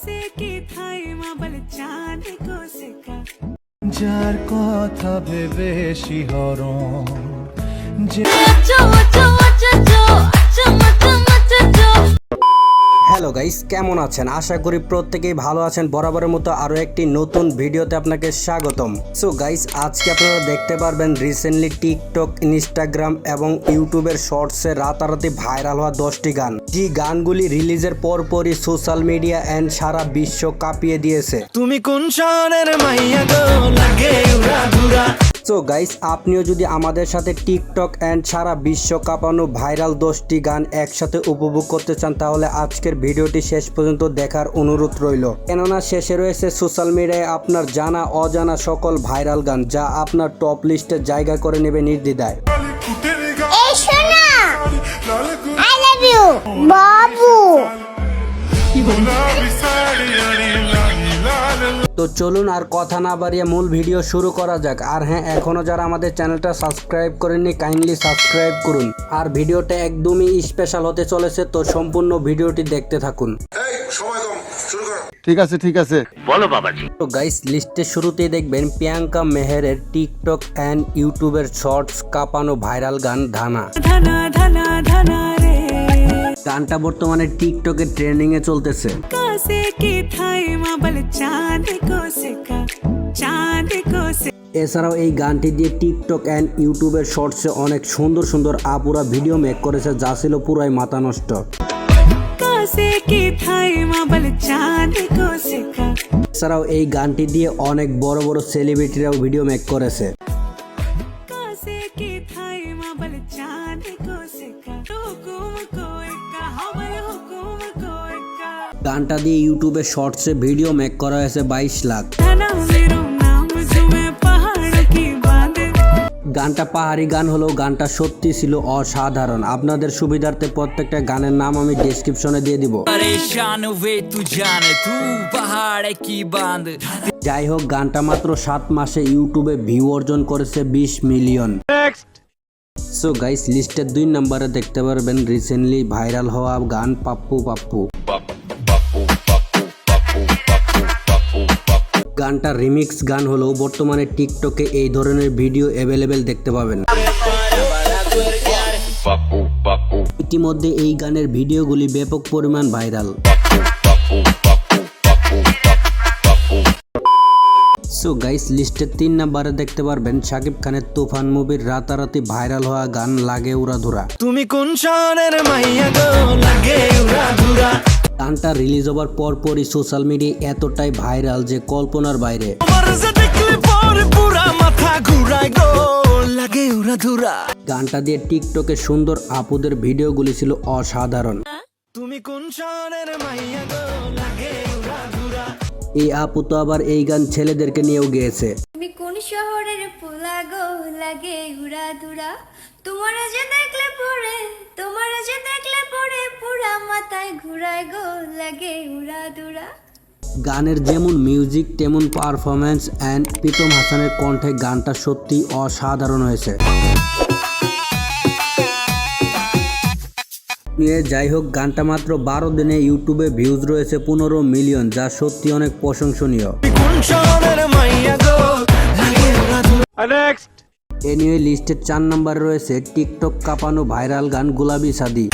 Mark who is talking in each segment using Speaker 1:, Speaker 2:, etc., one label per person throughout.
Speaker 1: সেকে থাই মাবল চাঁদ কো সেকা
Speaker 2: যার কথা ভেবে শিহরণ যে চো চো চো চো
Speaker 3: হ্যালো গাইস, কেমন আছেন? আশা করি প্রত্যেকেই ভালো আছেন। বরাবরের মতো আরও একটি নতুন ভিডিওতে আপনাকে স্বাগতম। সো গাইস আজকে আপনারা দেখতে পারবেন রিসেন্টলি টিকটক ইনস্টাগ্রাম এবং ইউটিউবের শর্টসে রাতারাতি ভাইরাল হওয়া দশটি গান। যে গানগুলি রিলিজের পরপরই সোশ্যাল মিডিয়া অ্যান্ড সারা বিশ্ব কাঁপিয়ে দিয়েছে।
Speaker 2: তুমি কোন শহরের মাইয়া গো? লাগে উড়া
Speaker 3: সো গাইস আপনিও যদি আমাদের সাথে টিকটক অ্যান্ড সারা বিশ্ব কাঁপানো ভাইরাল দশটি গান একসাথে উপভোগ করতে চান তাহলে আজকের ভিডিওটি শেষ পর্যন্ত দেখার অনুরোধ রইল। কেননা শেষে রয়েছে সোশ্যাল মিডিয়ায় আপনার জানা অজানা সকল ভাইরাল গান যা আপনার টপ লিস্টে জায়গা করে নেবে নির্দ্বিধায়।
Speaker 4: এই শোনা আই লাভ ইউ বাবু!
Speaker 3: তো চলুন আর কথা না বাড়িয়ে মূল ভিডিও শুরু করা যাক। আর হ্যাঁ এখনও যারা আমাদের চ্যানেলটা সাবস্ক্রাইব করেননি কাইন্ডলি সাবস্ক্রাইব করুন। আর ভিডিওটা একদমই স্পেশাল হতে চলেছে তো সম্পূর্ণ ভিডিওটি দেখতে থাকুন।
Speaker 5: ঠিক আছে ঠিক আছে। বলো বাবাজি।
Speaker 3: তো গাইস লিস্টের শুরুতেই দেখবেন প্রিয়াঙ্কা মেহেরের টিকটক অ্যান্ড ইউটিউবের শর্টস কাঁপানো ভাইরাল গান ধানা। গানটা বর্তমানে টিকটকে ট্রেন্ডিংয়ে চলতেছে। এছাড়াও এই গানটি দিয়ে টিকটক অ্যান্ড ইউটিউবের শর্টসে অনেক সুন্দর সুন্দর আপুরা ভিডিও মেক করেছে যা ছিল পুরাই মাথা নষ্ট। এছাড়াও এই গানটি দিয়ে অনেক বড় বড় সেলিব্রিটিরাও ভিডিও মেক করেছে। গানটা দিয়ে ইউটিউবে শর্টসে ভিডিও মেক করা হয়েছে বাইশ লাখ। গানটা পাহাড়ি গান হলো গানটা সত্যি ছিল অসাধারণ। আপনাদের সুবিধার্থে প্রত্যেকটা গানের নাম আমি ডিসক্রিপশনে দিয়ে দিব। যাই হোক গানটা মাত্র সাত মাসে ইউটিউবে ভিউ অর্জন করেছে বিশ মিলিয়ন। সো গাইস লিস্টের দুই নম্বরে দেখতে পারবেন রিসেন্টলি ভাইরাল হওয়া গান পাপ্পু পাপ্পু। গানটা রিমিক্স গান হলেও বর্তমানে টিকটকে এই ধরনের ভিডিও অ্যাভেলেবেল দেখতে পাবেন। ইতিমধ্যে এই গানের ভিডিওগুলি ব্যাপক পরিমাণ ভাইরাল। সো গাইস লিস্টের তিন নাম্বারে দেখতে পারবেন শাকিব খানের তুফান মুভির রাতারাতি ভাইরাল হওয়া গান লাগে উড়াধুরা।
Speaker 2: তুমি কোন শহরের মাইয়া গো? লাগে উড়া ঘুরা
Speaker 3: গানটা রিলিজ হওয়ার পরপরই সোশ্যাল মিডিয়ায় এতটাই ভাইরাল যে কল্পনার বাইরে। গানটা দিয়ে টিকটকে সুন্দর আপুদের ভিডিওগুলি ছিল অসাধারণ।
Speaker 2: তুমি কোন
Speaker 3: এই আপু তো আবার এই গান ছেলেদেরকে নিয়েও গেয়েছে।
Speaker 4: লাগে উড়া দুরা তোমার যে দেখলে পরে তোমার যে দেখলে পরে পুরা মাথায় ঘুরায় গো লাগে উড়া দুরা
Speaker 3: গানের যেমন মিউজিক তেমন পারফরমেন্স অ্যান্ড প্রীতম হাসানের কণ্ঠে গানটা সত্যি অসাধারণ হয়েছে। নিয়ে যাই হোক গানটা মাত্র বারো দিনে ইউটিউবে ভিউজ রয়েছে পনেরো মিলিয়ন যা সত্যি অনেক প্রশংসনীয়। এনিওয়ে লিস্টের চার নম্বরে রয়েছে টিকটক কাঁপানো ভাইরাল গান গুলাবি সাদি।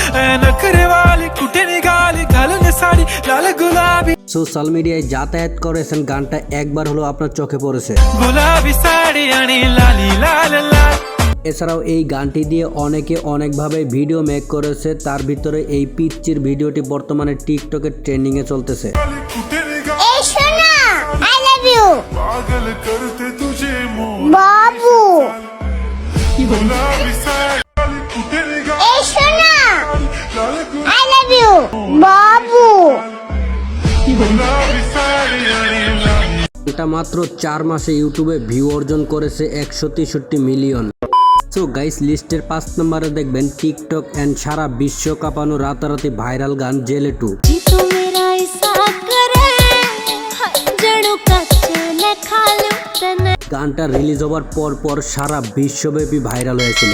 Speaker 3: সোশ্যাল মিডিয়ায় যাতায়াত করেছেন গানটা একবার হলো আপনার চোখে পড়েছে। এছাড়াও এই গানটি দিয়ে অনেকে অনেকভাবে ভিডিও মেক করেছে তার ভিতরে এই পিচির ভিডিওটি বর্তমানে টিকটকে ট্রেন্ডিংয়ে চলতেছে।
Speaker 4: বাবু।
Speaker 3: এটা মাত্র চার মাসে ইউটিউবে ভিউ অর্জন করেছে একশো তেষট্টি মিলিয়ন। সো গাইস লিস্টের পাঁচ নম্বরে দেখবেন টিকটক অ্যান্ড সারা বিশ্ব কাঁপানো রাতারাতি ভাইরাল গান জেলে টু গানটা রিলিজ হওয়ার পর পর সারা বিশ্বব্যাপী ভাইরাল হয়েছিল।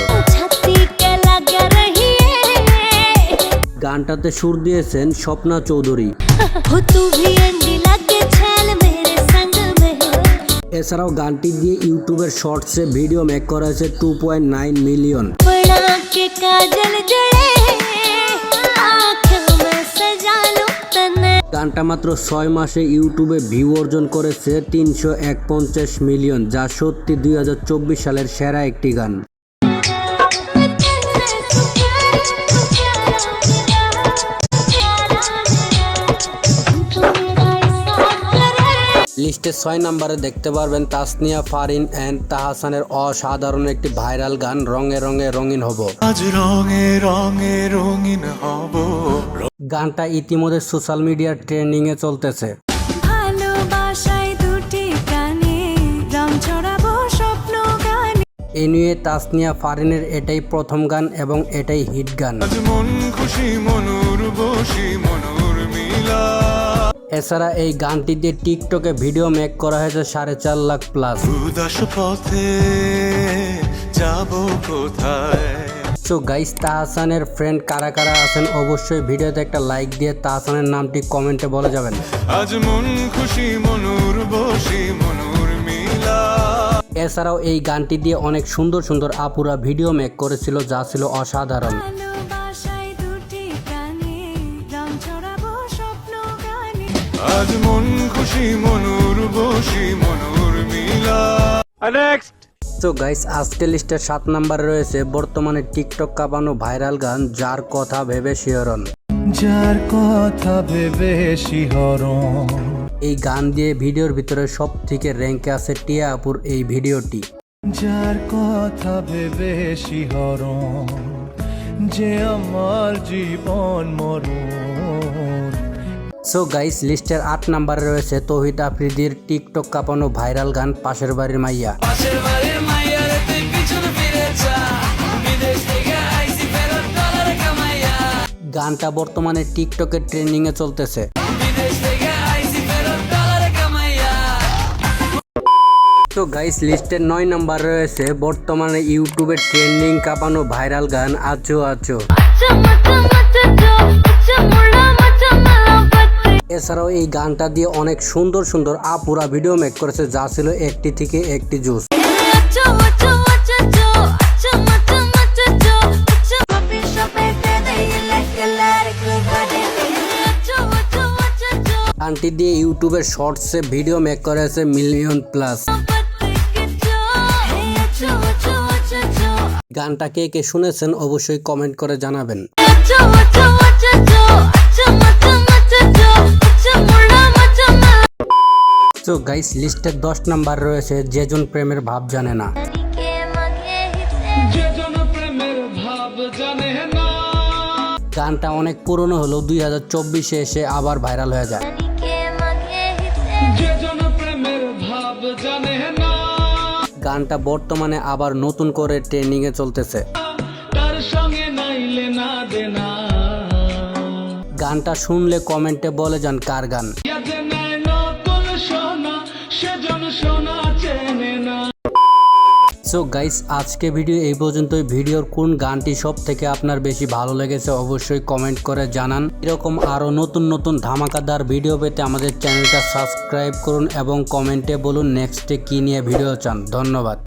Speaker 3: গানটাতে সুর দিয়েছেন স্বপ্না চৌধুরী। এছাড়াও গানটি দিয়ে ইউটিউবের শর্টসে ভিডিও মেক করা হয়েছে টু পয়েন্ট নাইন মিলিয়ন গানটা মাত্র ছয় মাসে ইউটিউবে ভিউ অর্জন করেছে তিনশো এক পঞ্চাশ মিলিয়ন, যা সত্যি দুই হাজার চব্বিশ সালের সেরা একটি গান। লিস্টে ছয় নম্বরে দেখতে পারবেন তাসনিয়া ফারিন অ্যান্ড তাহাসানের অসাধারণ একটি ভাইরাল গান রঙে রঙে রঙিন হব।
Speaker 2: আজ রঙে রঙে রঙিন হব।
Speaker 3: গানটা ইতিমধ্যে সোশ্যাল মিডিয়ার ট্রেন্ডিং এ চলতেছে।
Speaker 1: ভালোবাসায় দুটি কানে রং ছড়াবো স্বপ্ন গানে।
Speaker 3: এ নিয়ে তাসনিয়া ফারিনের এটাই প্রথম গান এবং এটাই হিট গান।
Speaker 2: মন খুশি মনুর বসি
Speaker 3: এছাড়া এই গানটি দিয়ে টিকটকে ভিডিও মেক করা হয়েছে সাড়ে চার লাখ প্লাস
Speaker 2: পথে যাব কোথায়?
Speaker 3: সো গাইস তাহসানের ফ্রেন্ড কারা কারা আছেন অবশ্যই ভিডিওতে একটা লাইক দিয়ে তাহসানের নামটি কমেন্টে বলে যাবেন।
Speaker 2: আজ মন খুশি মনুর বসি মনুর মিলা।
Speaker 3: এছাড়াও এই গানটি দিয়ে অনেক সুন্দর সুন্দর আপুরা ভিডিও মেক করেছিল যা ছিল অসাধারণ।
Speaker 2: আজ মন খুশি মনুর বসি মনুর মিলা।
Speaker 3: তো গাইস আজকের লিস্টের সাত নম্বরে রয়েছে বর্তমানে টিকটক কাঁপানো ভাইরাল গান যার কথা ভেবে শিহরণ।
Speaker 2: যার কথা ভেবে শিহরণ।
Speaker 3: এই গান দিয়ে ভিডিওর ভিতরে সব থেকে র্যাঙ্কে আছে টিয়া আপুর এই ভিডিওটি।
Speaker 2: যার কথা ভেবে শিহরণ যে আমার জীবন মরণ।
Speaker 3: সো গাইস লিস্টের আট নম্বরে রয়েছে তৌহিদ আফ্রিদির টিকটক কাঁপানো ভাইরাল গান পাশের বাড়ির মাইয়া।
Speaker 6: পাশের বাড়ির
Speaker 3: গানটা বর্তমানে টিকটকে ট্রেন্ডিং এ চলতেছে তো গাইস লিস্টের নয় নাম্বার রয়েছে বর্তমানে ইউটিউবে ট্রেন্ডিং কাঁপানো ভাইরাল গান আচো আচো এছাড়াও এই গানটা দিয়ে অনেক সুন্দর সুন্দর আপুরা ভিডিও মেক করেছে, যা ছিল একটি থেকে একটি জুস। গানটি দিয়ে ইউটিউবের শর্টসে ভিডিও মেক করেছে মিলিয়ন প্লাস গানটা কে কে শুনেছেন অবশ্যই কমেন্ট করে জানাবেন। তো গাইস লিস্টের দশ নাম্বার রয়েছে যেজন প্রেমের ভাব জানে না। গানটা অনেক পুরনো হলেও দুই হাজার চব্বিশে এসে আবার ভাইরাল হয়ে যায়। গানটা বর্তমানে আবার নতুন করে ট্রেন্ডিং এ চলতেছে। গানটা শুনলে কমেন্টে বলে যান কার গান। সো গাইস, আজকে ভিডিও এই পর্যন্তই। ভিডিওর কোন গানটি সব থেকে আপনার বেশি ভালো লেগেছে অবশ্যই কমেন্ট করে জানান। এরকম আরও নতুন নতুন ধামাকাদার ভিডিও পেতে আমাদের চ্যানেলটা সাবস্ক্রাইব করুন এবং কমেন্টে বলুন নেক্সটে কী নিয়ে ভিডিও চান। ধন্যবাদ।